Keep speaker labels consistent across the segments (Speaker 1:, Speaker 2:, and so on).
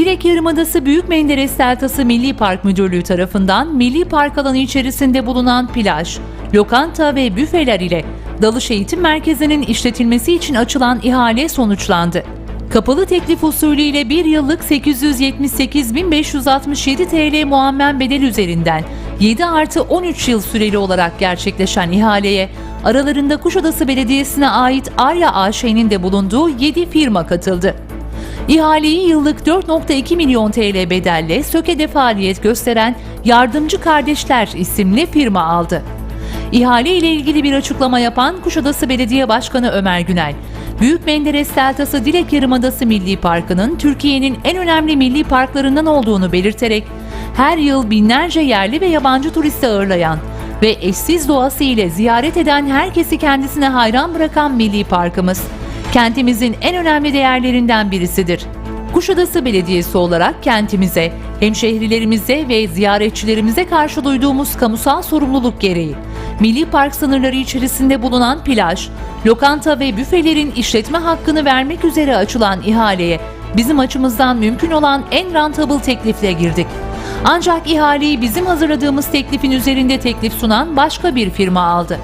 Speaker 1: Direk Yarımadası Büyük Menderes Deltası Milli Park Müdürlüğü tarafından Milli Park alanı içerisinde bulunan plaj, lokanta ve büfeler ile Dalış Eğitim Merkezi'nin işletilmesi için açılan ihale sonuçlandı. Kapalı teklif usulüyle bir yıllık 878.567 TL muammen bedel üzerinden 7 artı 13 yıl süreli olarak gerçekleşen ihaleye aralarında Kuşadası Belediyesi'ne ait Arya AŞ'nin de bulunduğu 7 firma katıldı. İhaleyi yıllık 4.2 milyon TL bedelle Söke'de faaliyet gösteren Yardımcı Kardeşler isimli firma aldı. İhale ile ilgili bir açıklama yapan Kuşadası Belediye Başkanı Ömer Günel, Büyük Menderes Deltası Dilek Yarımadası Milli Parkı'nın Türkiye'nin en önemli milli parklarından olduğunu belirterek, her yıl binlerce yerli ve yabancı turisti ağırlayan ve eşsiz doğası ile ziyaret eden herkesi kendisine hayran bırakan milli parkımız, kentimizin en önemli değerlerinden birisidir. Kuşadası Belediyesi olarak kentimize, hemşehrilerimize ve ziyaretçilerimize karşı duyduğumuz kamusal sorumluluk gereği Milli Park sınırları içerisinde bulunan plaj, lokanta ve büfelerin işletme hakkını vermek üzere açılan ihaleye bizim açımızdan mümkün olan en rentable teklifle girdik. Ancak ihaleyi bizim hazırladığımız teklifin üzerinde teklif sunan başka bir firma aldı.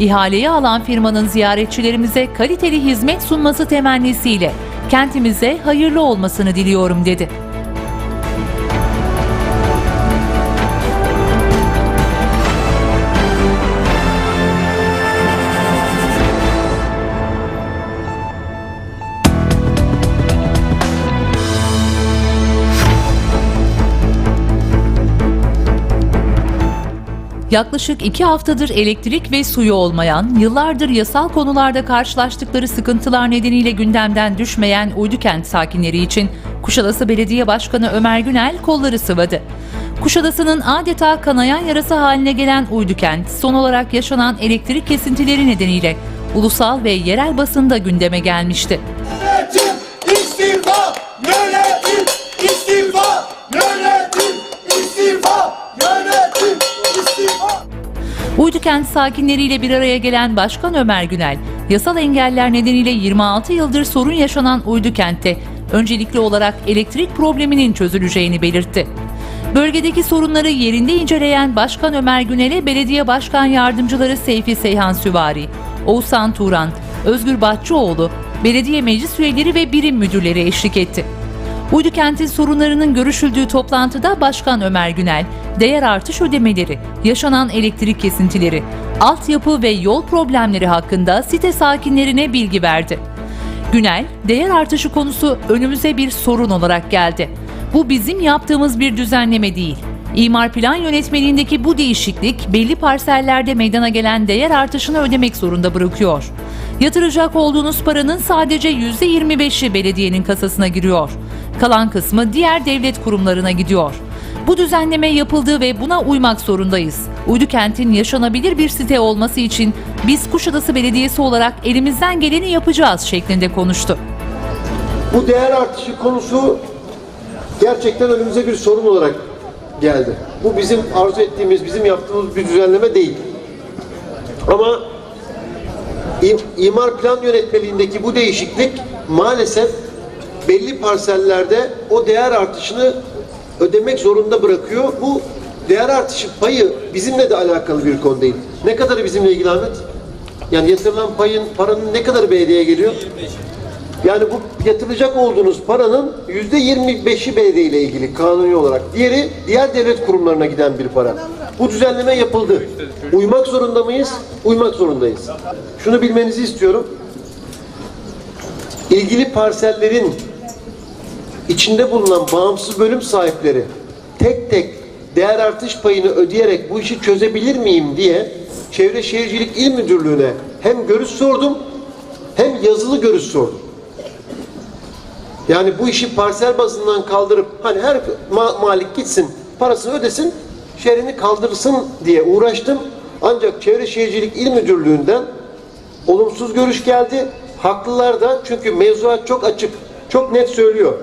Speaker 1: İhaleyi alan firmanın ziyaretçilerimize kaliteli hizmet sunması temennisiyle kentimize hayırlı olmasını diliyorum dedi. Yaklaşık iki haftadır elektrik ve suyu olmayan, yıllardır yasal konularda karşılaştıkları sıkıntılar nedeniyle gündemden düşmeyen Uydukent sakinleri için Kuşadası Belediye Başkanı Ömer Günel kolları sıvadı. Kuşadası'nın adeta kanayan yarası haline gelen Uydukent, son olarak yaşanan elektrik kesintileri nedeniyle ulusal ve yerel basında gündeme gelmişti.
Speaker 2: Yönetim istifa! Yönetim istifa!
Speaker 1: Uydukent sakinleriyle bir araya gelen Başkan Ömer Günel, yasal engeller nedeniyle 26 yıldır sorun yaşanan Uydukent'te öncelikli olarak elektrik probleminin çözüleceğini belirtti. Bölgedeki sorunları yerinde inceleyen Başkan Ömer Günel'e belediye başkan yardımcıları Seyfi Seyhan Süvari, Oğuzhan Turan, Özgür Bahçıoğlu, belediye meclis üyeleri ve birim müdürleri eşlik etti. Uydukent'in sorunlarının görüşüldüğü toplantıda Başkan Ömer Günel, değer artış ödemeleri, yaşanan elektrik kesintileri, altyapı ve yol problemleri hakkında site sakinlerine bilgi verdi. Günel, değer artışı konusu önümüze bir sorun olarak geldi. Bu bizim yaptığımız bir düzenleme değil. İmar plan yönetmeliğindeki bu değişiklik belli parsellerde meydana gelen değer artışını ödemek zorunda bırakıyor. Yatıracak olduğunuz paranın sadece %25'i belediyenin kasasına giriyor. Kalan kısmı diğer devlet kurumlarına gidiyor. Bu düzenleme yapıldı ve buna uymak zorundayız. Uydukent'in yaşanabilir bir site olması için biz Kuşadası Belediyesi olarak elimizden geleni yapacağız şeklinde konuştu.
Speaker 3: Bu değer artışı konusu gerçekten önümüze bir sorun olarak geldi. Bu bizim arzu ettiğimiz, bizim yaptığımız bir düzenleme değil. Ama im- imar plan yönetmeliğindeki bu değişiklik maalesef belli parsellerde o değer artışını ödemek zorunda bırakıyor. Bu değer artışı payı bizimle de alakalı bir konu değil. Ne kadarı bizimle ilgili Ahmet? Yani yatırılan payın, paranın ne kadarı belediyeye geliyor? Yani bu yatırılacak olduğunuz paranın yüzde 25'i belediye ile ilgili kanuni olarak. Diğeri diğer devlet kurumlarına giden bir para. Bu düzenleme yapıldı. Uymak zorunda mıyız? Uymak zorundayız. Şunu bilmenizi istiyorum. İlgili parsellerin içinde bulunan bağımsız bölüm sahipleri tek tek değer artış payını ödeyerek bu işi çözebilir miyim diye Çevre Şehircilik İl Müdürlüğü'ne hem görüş sordum hem yazılı görüş sordum. Yani bu işi parsel bazından kaldırıp hani her ma- malik gitsin parasını ödesin şehrini kaldırsın diye uğraştım. Ancak Çevre Şehircilik İl Müdürlüğü'nden olumsuz görüş geldi. Haklılar da çünkü mevzuat çok açık, çok net söylüyor.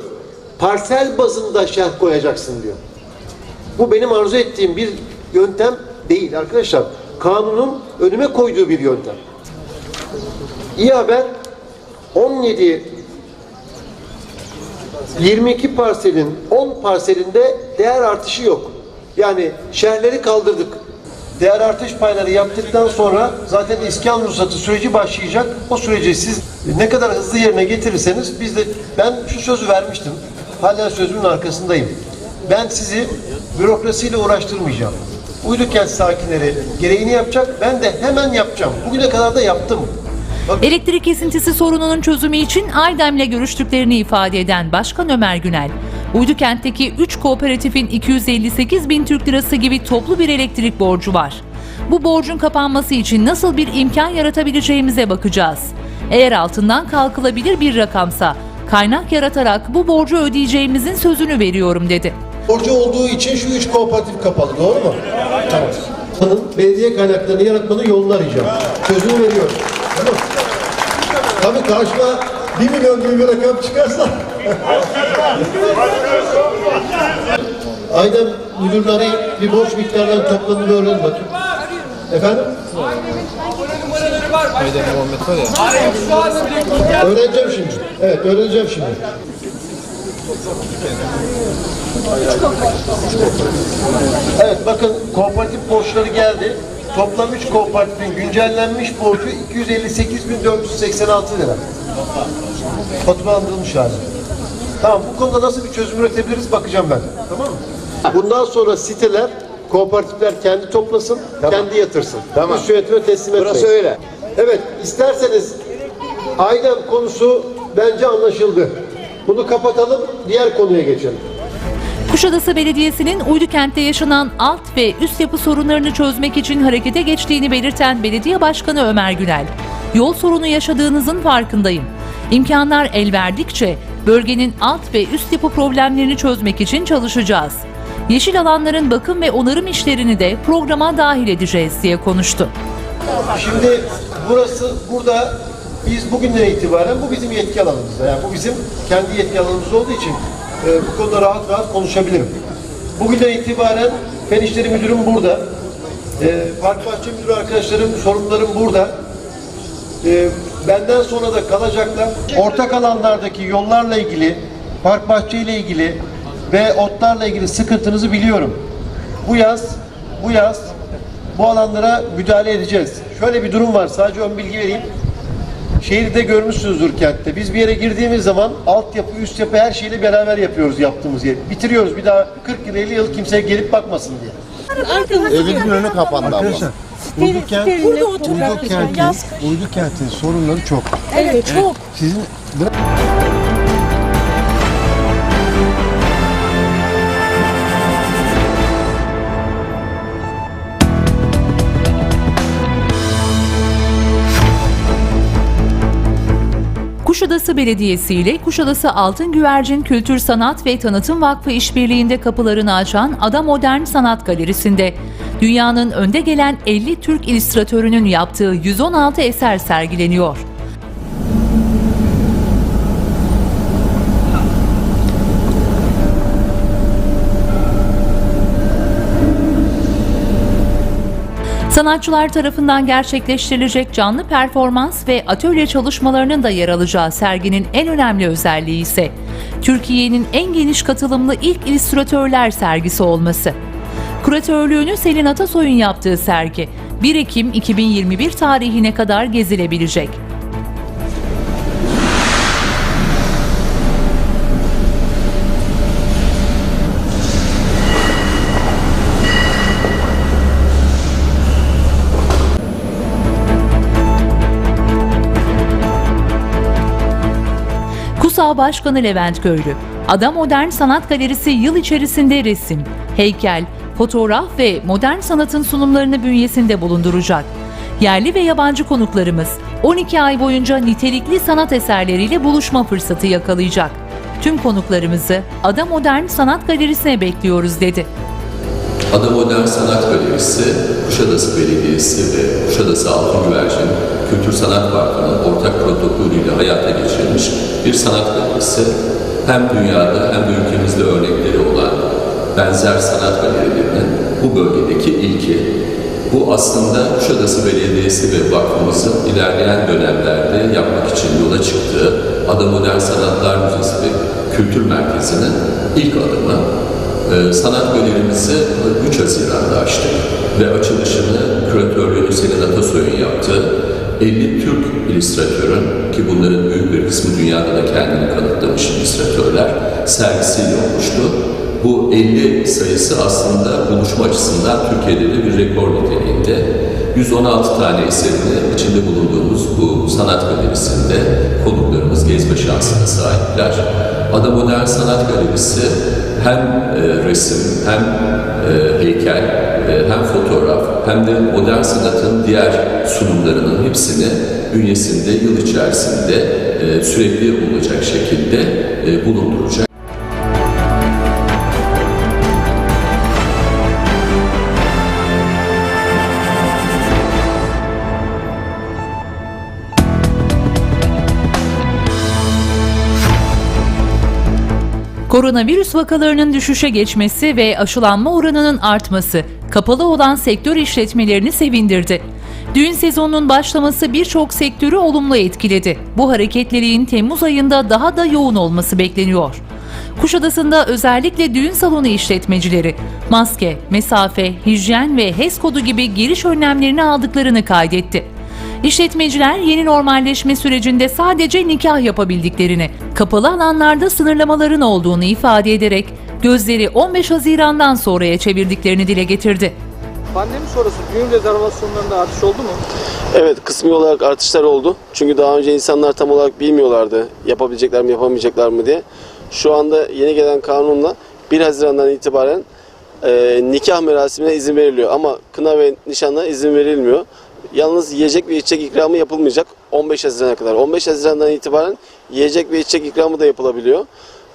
Speaker 3: Parsel bazında şerh koyacaksın diyor. Bu benim arzu ettiğim bir yöntem değil arkadaşlar. Kanunun önüme koyduğu bir yöntem. İyi haber 17 22 parselin 10 parselinde değer artışı yok. Yani şerhleri kaldırdık. Değer artış payları yaptıktan sonra zaten iskan ruhsatı süreci başlayacak. O süreci siz ne kadar hızlı yerine getirirseniz biz de ben şu sözü vermiştim. Hala sözümün arkasındayım. Ben sizi bürokrasiyle uğraştırmayacağım. Uydukent sakinleri gereğini yapacak. Ben de hemen yapacağım. Bugüne kadar da yaptım.
Speaker 1: Elektrik kesintisi sorununun çözümü için Aydem'le görüştüklerini ifade eden Başkan Ömer Günel, Uydukent'teki 3 kooperatifin 258 bin Türk lirası gibi toplu bir elektrik borcu var. Bu borcun kapanması için nasıl bir imkan yaratabileceğimize bakacağız. Eğer altından kalkılabilir bir rakamsa kaynak yaratarak bu borcu ödeyeceğimizin sözünü veriyorum dedi.
Speaker 3: borcu olduğu için şu üç kooperatif kapalı. Doğru mu? Tamam. Hanım, belediye kaynaklarını yaratmanın yolunu arayacağım. Sözünü veriyorum. Tamam. Tabii karşıma 1 milyon gibi bir rakam çıkarsa. Müdürünü arayıp bir borç miktarlarını topladığını öğrenin bakayım. Efendim? Öğreneceğim şimdi. Evet, öğreneceğim şimdi. Evet bakın kooperatif borçları geldi. Toplam 3 kooperatifin güncellenmiş borcu 258.486 lira. Faturalandırılmış hali. Tamam bu konuda nasıl bir çözüm üretebiliriz bakacağım ben. Tamam mı? Bundan sonra siteler, kooperatifler kendi toplasın, kendi yatırsın.
Speaker 2: Tamam.
Speaker 3: Üst yönetime teslim etmeyin.
Speaker 2: Burası öyle.
Speaker 3: Evet, isterseniz ailem konusu bence anlaşıldı. Bunu kapatalım, diğer konuya geçelim.
Speaker 1: Kuşadası Belediyesi'nin Uydukent'te yaşanan alt ve üst yapı sorunlarını çözmek için harekete geçtiğini belirten Belediye Başkanı Ömer Günel, yol sorunu yaşadığınızın farkındayım. İmkanlar el verdikçe bölgenin alt ve üst yapı problemlerini çözmek için çalışacağız. Yeşil alanların bakım ve onarım işlerini de programa dahil edeceğiz diye konuştu.
Speaker 3: Şimdi burası burada biz bugünden itibaren bu bizim yetki alanımızda. Yani bu bizim kendi yetki alanımız olduğu için e, bu konuda rahat rahat konuşabilirim. Bugünden itibaren Fen İşleri Müdürüm burada. E, Park Bahçe Müdürü arkadaşlarım, sorumlularım burada. E, benden sonra da kalacaklar. Ortak alanlardaki yollarla ilgili, park bahçe ile ilgili ve otlarla ilgili sıkıntınızı biliyorum. Bu yaz, bu yaz bu alanlara müdahale edeceğiz. Şöyle bir durum var, sadece ön bilgi vereyim. Şehirde görmüşsünüzdür kentte. Biz bir yere girdiğimiz zaman altyapı, üst yapı her şeyle beraber yapıyoruz yaptığımız yeri. Bitiriyoruz bir daha 40 yıl 50 yıl kimse gelip bakmasın diye.
Speaker 2: Evimizin önü kapandı abla.
Speaker 4: Uydu kent,
Speaker 5: Burada oturuyoruz.
Speaker 4: Uydu kentin,
Speaker 5: Yaz
Speaker 4: Uydu kentin sorunları çok.
Speaker 5: Evet çok.
Speaker 4: Sizin
Speaker 1: Kuşadası Belediyesi ile Kuşadası Altın Güvercin Kültür Sanat ve Tanıtım Vakfı işbirliğinde kapılarını açan Ada Modern Sanat Galerisi'nde dünyanın önde gelen 50 Türk illüstratörünün yaptığı 116 eser sergileniyor. Sanatçılar tarafından gerçekleştirilecek canlı performans ve atölye çalışmalarının da yer alacağı serginin en önemli özelliği ise Türkiye'nin en geniş katılımlı ilk illüstratörler sergisi olması. Kuratörlüğünü Selin Atasoy'un yaptığı sergi 1 Ekim 2021 tarihine kadar gezilebilecek. KUSA Başkanı Levent Köylü, Ada Modern Sanat Galerisi yıl içerisinde resim, heykel, fotoğraf ve modern sanatın sunumlarını bünyesinde bulunduracak. Yerli ve yabancı konuklarımız 12 ay boyunca nitelikli sanat eserleriyle buluşma fırsatı yakalayacak. Tüm konuklarımızı Ada Modern Sanat Galerisi'ne bekliyoruz dedi.
Speaker 6: Ada Modern Sanat Galerisi, Kuşadası Belediyesi ve Kuşadası Altın Güvercin Kültür Sanat Vakfı'nın ortak protokolüyle hayata geçirilmiş bir sanat galerisi. Hem dünyada hem de ülkemizde örnekleri olan benzer sanat galerilerinin bu bölgedeki ilki. Bu aslında Kuşadası Belediyesi ve vakfımızın ilerleyen dönemlerde yapmak için yola çıktığı Ada Modern Sanatlar Müzesi ve kültür merkezinin ilk adımı. Ee, sanat galerimizi 3 Haziran'da açtık ve açılışını küratörlüğünü Selin Atasoy'un yaptığı 50 Türk illüstratörün ki bunların büyük bir kısmı dünyada da kendini kanıtlamış illüstratörler sergisiyle olmuştu. Bu 50 sayısı aslında buluşma açısından Türkiye'de de bir rekor niteliğinde. 116 tane eserini içinde bulunduğumuz bu sanat galerisinde konuklarımız gezme şansına sahipler. Ada Modern Sanat Galerisi hem e, resim hem e, heykel e, hem fotoğraf hem de modern sanatın diğer sunumlarının hepsini bünyesinde yıl içerisinde e, sürekli olacak şekilde bulunduracak.
Speaker 1: Koronavirüs vakalarının düşüşe geçmesi ve aşılanma oranının artması kapalı olan sektör işletmelerini sevindirdi. Düğün sezonunun başlaması birçok sektörü olumlu etkiledi. Bu hareketliliğin Temmuz ayında daha da yoğun olması bekleniyor. Kuşadası'nda özellikle düğün salonu işletmecileri maske, mesafe, hijyen ve HES kodu gibi giriş önlemlerini aldıklarını kaydetti. İşletmeciler yeni normalleşme sürecinde sadece nikah yapabildiklerini, kapalı alanlarda sınırlamaların olduğunu ifade ederek gözleri 15 Haziran'dan sonraya çevirdiklerini dile getirdi.
Speaker 5: Pandemi sonrası düğün rezervasyonlarında artış oldu mu?
Speaker 7: Evet kısmi olarak artışlar oldu. Çünkü daha önce insanlar tam olarak bilmiyorlardı yapabilecekler mi yapamayacaklar mı diye. Şu anda yeni gelen kanunla 1 Haziran'dan itibaren e, nikah merasimine izin veriliyor. Ama kına ve nişanla izin verilmiyor. Yalnız yiyecek ve içecek ikramı yapılmayacak 15 Haziran'a kadar. 15 Haziran'dan itibaren yiyecek ve içecek ikramı da yapılabiliyor.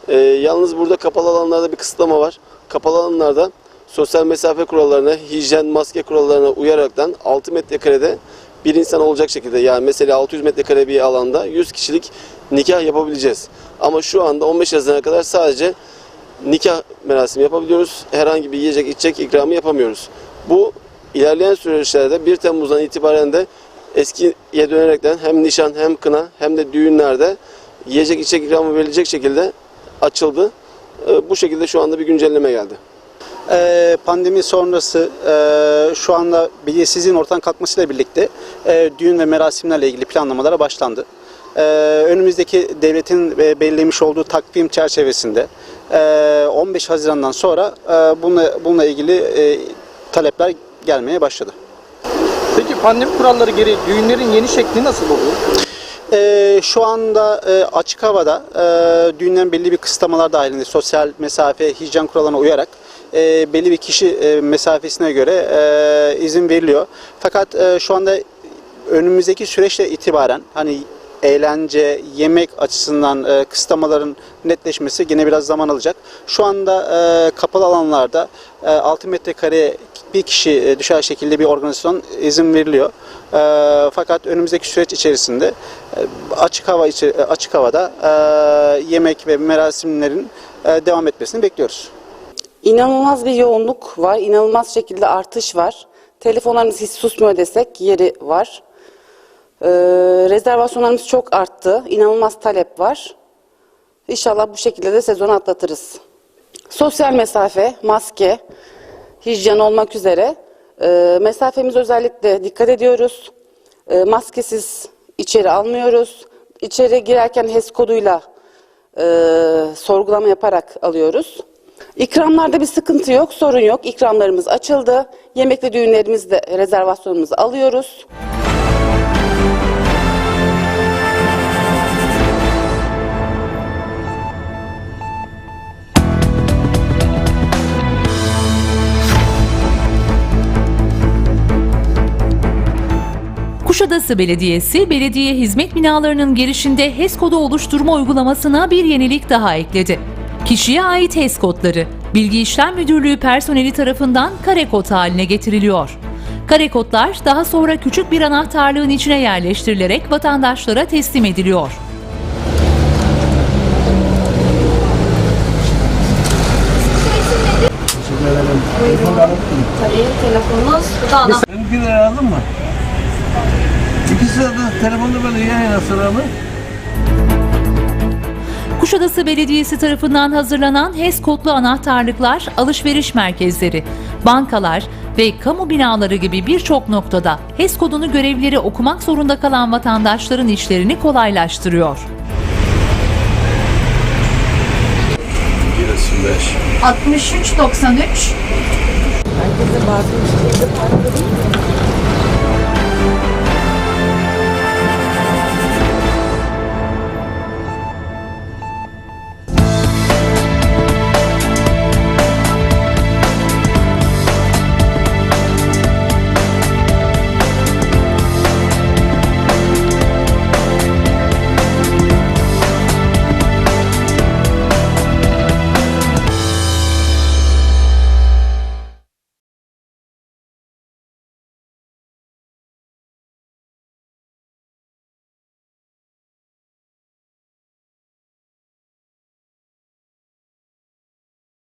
Speaker 7: E, yalnız burada kapalı alanlarda bir kısıtlama var. Kapalı alanlarda sosyal mesafe kurallarına, hijyen, maske kurallarına uyaraktan 6 metrekarede bir insan olacak şekilde yani mesela 600 metrekare bir alanda 100 kişilik nikah yapabileceğiz. Ama şu anda 15 Haziran'a kadar sadece nikah merasimi yapabiliyoruz. Herhangi bir yiyecek içecek ikramı yapamıyoruz. Bu ilerleyen süreçlerde 1 Temmuz'dan itibaren de eskiye dönerekten hem nişan hem kına hem de düğünlerde yiyecek içecek ikramı verilecek şekilde açıldı. Ee, Bu şekilde şu anda bir güncelleme geldi.
Speaker 8: Ee, pandemi sonrası e, şu anda belirsizliğin ortadan kalkmasıyla birlikte e, düğün ve merasimlerle ilgili planlamalara başlandı. E, önümüzdeki devletin e, belirlemiş olduğu takvim çerçevesinde e, 15 Haziran'dan sonra e, bununla, bununla ilgili e, talepler gelmeye başladı.
Speaker 5: Peki pandemi kuralları gereği düğünlerin yeni şekli nasıl oluyor?
Speaker 8: Ee, şu anda e, açık havada e, düğünden belli bir kısıtlamalar dahilinde sosyal mesafe, hijyen kurallarına uyarak e, belli bir kişi e, mesafesine göre e, izin veriliyor. Fakat e, şu anda önümüzdeki süreçle itibaren hani eğlence, yemek açısından e, kısıtlamaların netleşmesi yine biraz zaman alacak. Şu anda e, kapalı alanlarda e, 6 metrekare bir kişi e, düşer şekilde bir organizasyon izin veriliyor. E, fakat önümüzdeki süreç içerisinde e, açık hava e, açık havada e, yemek ve merasimlerin e, devam etmesini bekliyoruz.
Speaker 9: İnanılmaz bir yoğunluk var, inanılmaz şekilde artış var. Telefonlarımız hiç susmuyor desek yeri var. Ee, rezervasyonlarımız çok arttı, inanılmaz talep var. İnşallah bu şekilde de sezonu atlatırız. Sosyal mesafe, maske, hijyen olmak üzere e, mesafemiz özellikle dikkat ediyoruz. E, maskesiz içeri almıyoruz. İçeri girerken HES koduyla e, sorgulama yaparak alıyoruz. İkramlarda bir sıkıntı yok, sorun yok. İkramlarımız açıldı. Yemek ve düğünlerimizde rezervasyonumuzu alıyoruz.
Speaker 1: Kuşadası Belediyesi, belediye hizmet binalarının girişinde HES kodu oluşturma uygulamasına bir yenilik daha ekledi. Kişiye ait HES kodları, Bilgi İşlem Müdürlüğü personeli tarafından kare kod haline getiriliyor. Kare kodlar daha sonra küçük bir anahtarlığın içine yerleştirilerek vatandaşlara teslim ediliyor.
Speaker 10: Benimkini aldın mı? De telefonda böyle yan yana sıralı.
Speaker 1: Kuşadası Belediyesi tarafından hazırlanan HES kodlu anahtarlıklar, alışveriş merkezleri, bankalar ve kamu binaları gibi birçok noktada HES kodunu görevlileri okumak zorunda kalan vatandaşların işlerini kolaylaştırıyor.
Speaker 10: 6393